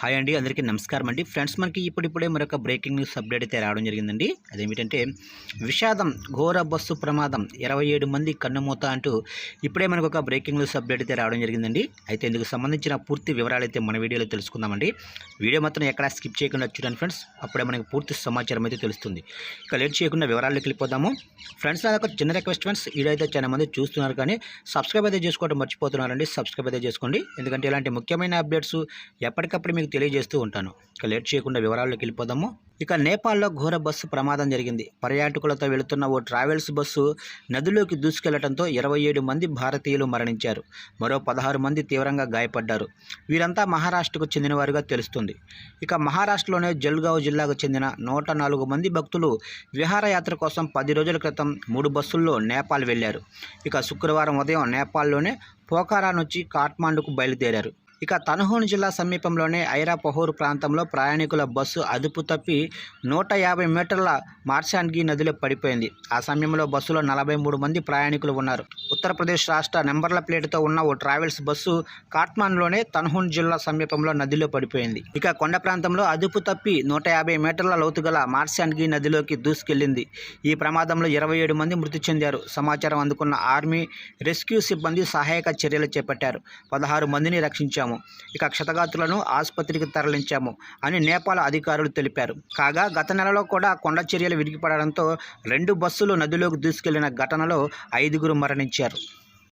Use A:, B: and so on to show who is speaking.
A: Hi అండి అందరికీ నమస్కారం అండి. ఫ్రెండ్స్ మనకి ఇప్పుడిప్పుడే మరొక బ్రేకింగ్ న్యూస్ అప్డేట్ అయితే రావడం జరిగిందండి. అదేమిటంటే విషాదం ఘోర బస్సు ప్రమాదం ఇరవై ఏడు మంది కన్నుమూత అంటూ ఇప్పుడే మనకు ఒక బ్రేకింగ్ న్యూస్ అప్డేట్ అయితే రావడం జరిగిందండి. అయితే ఇందుకు సంబంధించిన పూర్తి వివరాలు అయితే మన వీడియోలో తెలుసుకుందామండి. వీడియో మాత్రం ఎక్కడా స్కిప్ చేయకుండా చూడండి ఫ్రెండ్స్. అప్పుడే మనకి పూర్తి సమాచారం అయితే తెలుస్తుంది. ఇక లేట్ చేయకుండా వివరాల్లోకి వెళ్ళిపోదాము. ఫ్రెండ్స్ నాకు ఒక చిన్న రిక్వెస్ట్ ఫ్రెండ్స్. వీడియో అయితే చాలా మంది చూస్తున్నారు కానీ సబ్స్క్రైబ్ అయితే చేసుకోవడం మర్చిపోతున్నారండి. సబ్స్క్రైబ్ అయితే చేసుకోండి. ఎందుకంటే ఇలాంటి ముఖ్యమైన అప్డేట్స్ ఎప్పటికప్పుడు మీకు తెలియజేస్తూ ఉంటాను. ఇక లేట్ చేయకుండా వివరాల్లోకి వెళ్ళిపోదాము. ఇక నేపాల్లో ఘోర బస్సు ప్రమాదం జరిగింది. పర్యాటకులతో వెళుతున్న ఓ ట్రావెల్స్ బస్సు నదిలోకి దూసుకెళ్ళడంతో ఇరవై ఏడు మంది భారతీయులు మరణించారు. మరో పదహారు మంది తీవ్రంగా గాయపడ్డారు. వీరంతా మహారాష్ట్రకు చెందినవారుగా తెలుస్తుంది. ఇక మహారాష్ట్రలోనే జల్గావ్ జిల్లాకు చెందిన నూట నాలుగు మంది భక్తులు విహారయాత్ర కోసం పది రోజుల క్రితం మూడు బస్సుల్లో నేపాల్ వెళ్ళారు ఇక శుక్రవారం ఉదయం నేపాల్లోనే పోఖారా నుంచి కాఠ్మాండుకు బయలుదేరారు. ఇక తనహోన్ జిల్లా సమీపంలోనే ఐరాపహూర్ ప్రాంతంలో ప్రయాణికుల బస్సు అదుపు తప్పి నూట యాభై మీటర్ల మార్శాన్గి నదిలో పడిపోయింది. ఆ సమయంలో బస్సులో నలభై మూడు మంది ప్రయాణికులు ఉన్నారు. ఉత్తరప్రదేశ్ రాష్ట్ర నెంబర్ల ప్లేట్తో ఉన్న ఓ ట్రావెల్స్ బస్సు కాట్మాండ్లోనే తన్హూన్ జిల్లా సమీపంలో నదిలో పడిపోయింది. ఇక కొండ ప్రాంతంలో అదుపు తప్పి నూట యాభై మీటర్ల లోతు గల మార్శాన్గి నదిలోకి దూసుకెళ్ళింది. ఈ ప్రమాదంలో ఇరవై ఏడు మంది మృతి చెందారు. సమాచారం అందుకున్న ఆర్మీ రెస్క్యూ సిబ్బంది సహాయక చర్యలు చేపట్టారు. పదహారు మందిని చేశాము ఇక క్షతగాతులను ఆసుపత్రికి తరలించాము అని నేపాల్ అధికారులు తెలిపారు. కాగా గత నెలలో కూడా కొండ చర్యలు విరిగిపడడంతో రెండు బస్సులు నదిలోకి దూసుకెళ్ళిన ఘటనలో ఐదుగురు మరణించారు.